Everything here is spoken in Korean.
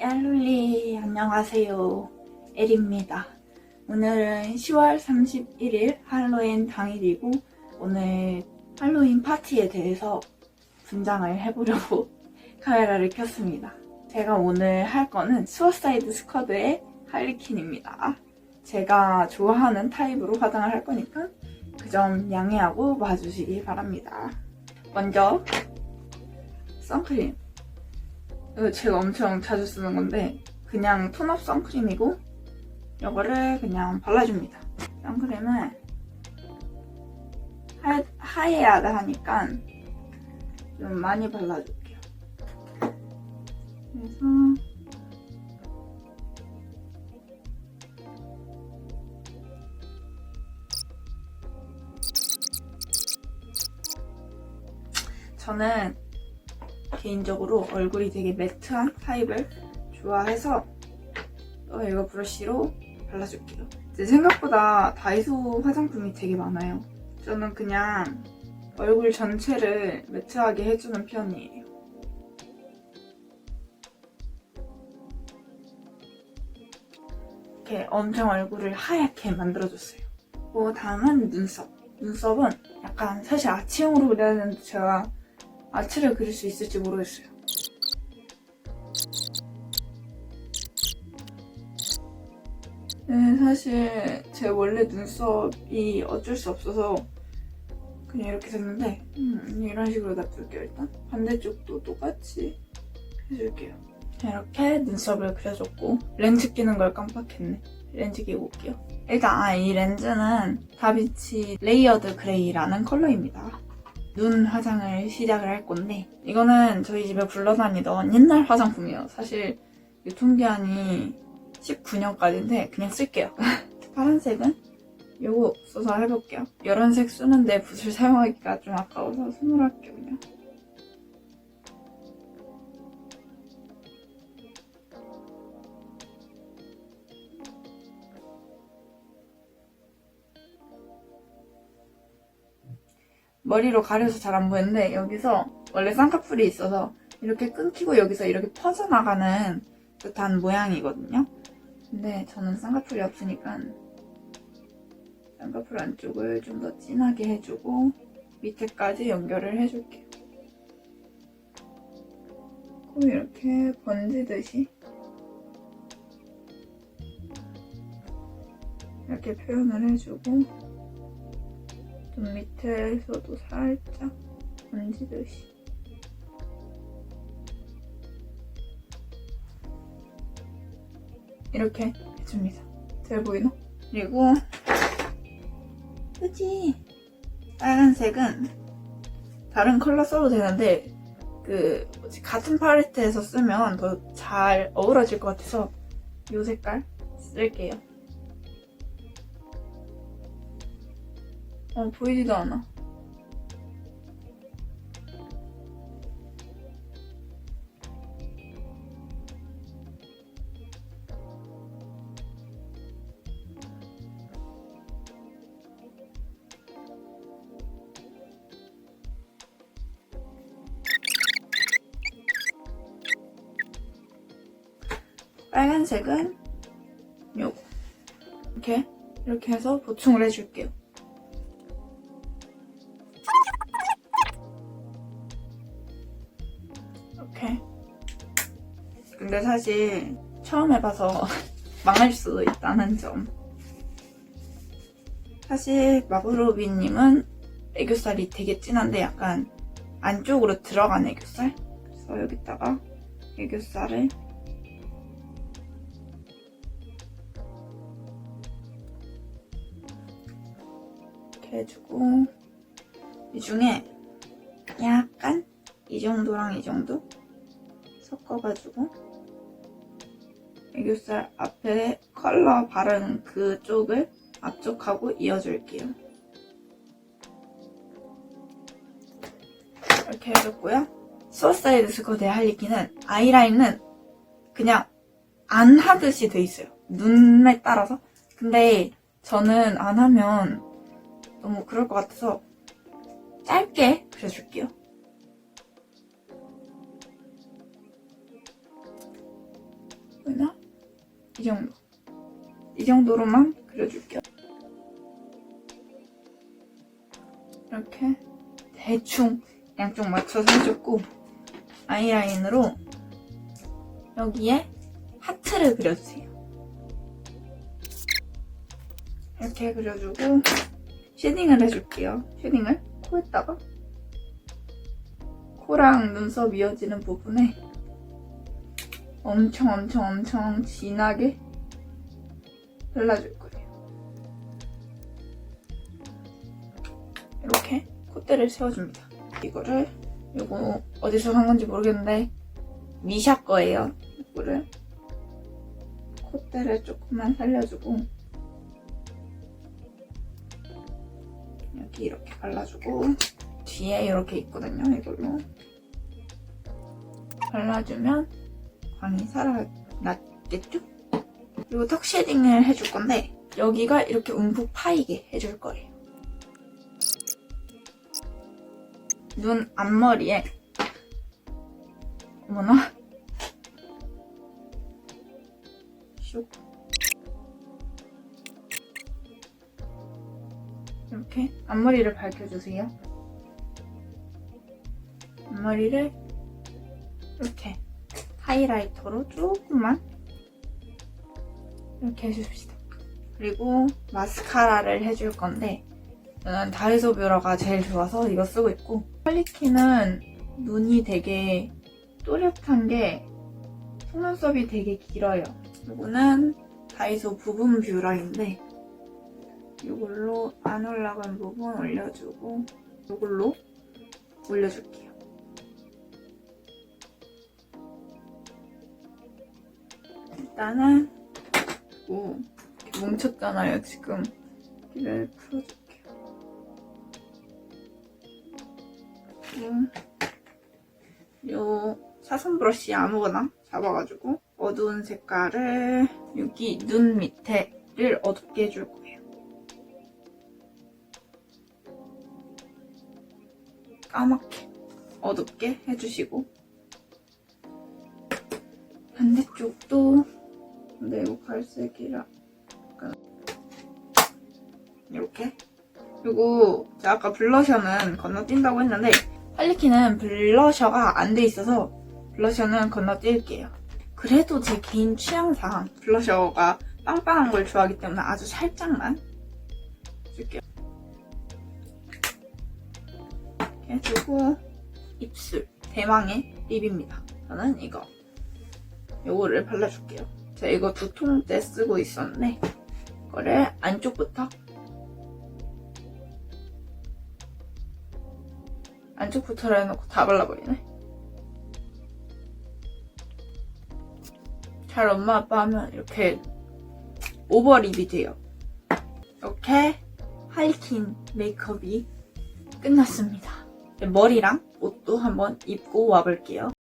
얄룰리 안녕하세요. 엘입니다. 오늘은 10월 31일 할로윈 당일이고 오늘 할로윈 파티에 대해서 분장을 해보려고 카메라를 켰습니다. 제가 오늘 할 거는 수어사이드 스쿼드의 할리퀸입니다. 제가 좋아하는 타입으로 화장을 할 거니까 그 점 양해하고 봐주시기 바랍니다 먼저 선크림 이거 제가 엄청 자주 쓰는 건데 그냥 톤업 선크림이고 이거를 그냥 발라줍니다. 선크림을 하, 하얘야 하니까 좀 많이 발라줄게요. 그래서 저는 개인적으로 얼굴이 되게 매트한 타입을 좋아해서 또 이거 브러쉬로 발라줄게요. 제 생각보다 다이소 화장품이 되게 많아요. 저는 그냥 얼굴 전체를 매트하게 해주는 편이에요. 이렇게 엄청 얼굴을 하얗게 만들어줬어요. 그 다음은 눈썹. 눈썹은 약간 사실 아치형으로 그려야 되는데 제가 아치를 그릴 수 있을지 모르겠어요. 네, 사실 제 원래 눈썹이 어쩔 수 없어서 그냥 이렇게 됐는데 음, 이런 식으로 놔둘게요 일단. 반대쪽도 똑같이 해줄게요. 이렇게 눈썹을 그려줬고 렌즈 끼는 걸 깜빡했네. 렌즈 끼고 올게요. 일단 아, 이 렌즈는 다비치 레이어드 그레이라는 컬러입니다 눈 화장을 시작을 할 건데 이거는 저희 집에 굴러다니던 옛날 화장품이에요. 사실 유통기한이 19년까지인데 그냥 쓸게요. 파란색은 요거 써서 해볼게요. 이런 색 쓰는데 붓을 사용하기가 좀 아까워서 손으로 할게요 그냥. 머리로 가려서 잘 안 보이는데 여기서 원래 쌍꺼풀이 있어서 이렇게 끊기고 여기서 이렇게 퍼져나가는 듯한 모양이거든요. 근데 저는 쌍꺼풀이 없으니까 쌍꺼풀 안쪽을 좀 더 진하게 해주고 밑에까지 연결을 해줄게요. 코 이렇게 번지듯이 이렇게 표현을 해주고 눈 밑에서도 살짝 만지듯이 이렇게 해줍니다. 잘 보이나? 그리고 그지 빨간색은 다른 컬러 써도 되는데 그 뭐지, 같은 팔레트에서 쓰면 더 잘 어우러질 것 같아서 이 색깔 쓸게요. 어, 보이지도 않아. 빨간색은 요거 이렇게 이렇게 해서 보충을 해줄게요. 이렇게. 근데 사실 처음 해봐서 망할 수도 있다는 점. 사실 마블로비님은 애교살이 되게 진한데 약간 안쪽으로 들어간 애교살. 그래서 여기다가 애교살을 이렇게 해주고 이 중에 약간 이 정도랑 이 정도 섞어가지고 애교살 앞에 컬러 바른 그쪽을 앞쪽하고 이어줄게요. 이렇게 해줬고요. 수어사이드 스쿼드의 할리퀸은 아이라인은 그냥 안 하듯이 돼 있어요. 눈에 따라서. 근데 저는 안 하면 너무 그럴 것 같아서 짧게 그려줄게요. 정도. 이 정도로만 그려줄게요. 이렇게 대충 양쪽 맞춰서 해줬고 아이라인으로 여기에 하트를 그려주세요. 이렇게 그려주고 쉐딩을 해줄게요. 쉐딩을 코에다가 코랑 눈썹 이어지는 부분에 엄청 엄청 엄청 진하게 발라줄 거예요. 이렇게 콧대를 세워줍니다. 이거를 이거 어디서 산 건지 모르겠는데 미샤 거예요. 이거를 콧대를 조금만 살려주고 여기 이렇게 발라주고 뒤에 이렇게 있거든요. 이걸로 발라주면 광이 살아났겠죠? 그리고 턱 쉐딩을 해줄 건데 여기가 이렇게 움푹 파이게 해줄 거예요. 눈 앞머리에 어머나 슉 이렇게 앞머리를 밝혀주세요. 앞머리를 이렇게 하이라이터로 조금만 이렇게 해줍시다. 그리고 마스카라를 해줄 건데 저는 다이소 뷰러가 제일 좋아서 이거 쓰고 있고 퀄리티는 눈이 되게 또렷한 게 속눈썹이 되게 길어요. 이거는 다이소 부분 뷰러인데 이걸로 안 올라간 부분 올려주고 이걸로 올려줄게요. 일단은 오, 이렇게 뭉쳤잖아요 지금 여기를 풀어줄게요. 요 사선 브러쉬 아무거나 잡아가지고 어두운 색깔을 여기 눈 밑에를 어둡게 해줄 거예요. 까맣게 어둡게 해주시고 반대쪽도 근데 이거 갈색이라 이렇게 그리고 제가 아까 블러셔는 건너뛴다고 했는데 할리퀸은 블러셔가 안 돼 있어서 블러셔는 건너뛸게요. 그래도 제 개인 취향상 블러셔가 빵빵한 걸 좋아하기 때문에 아주 살짝만 줄게요. 이렇게 해주고 입술 대망의 립입니다. 저는 이거 요거를 발라줄게요. 제가 이거 두 통째 쓰고 있었는데 이거를 안쪽부터 안쪽부터 해놓고 다 발라버리네. 잘 엄마 아빠 하면 이렇게 오버립이 돼요. 이렇게 하이킨 메이크업이 끝났습니다. 머리랑 옷도 한번 입고 와볼게요.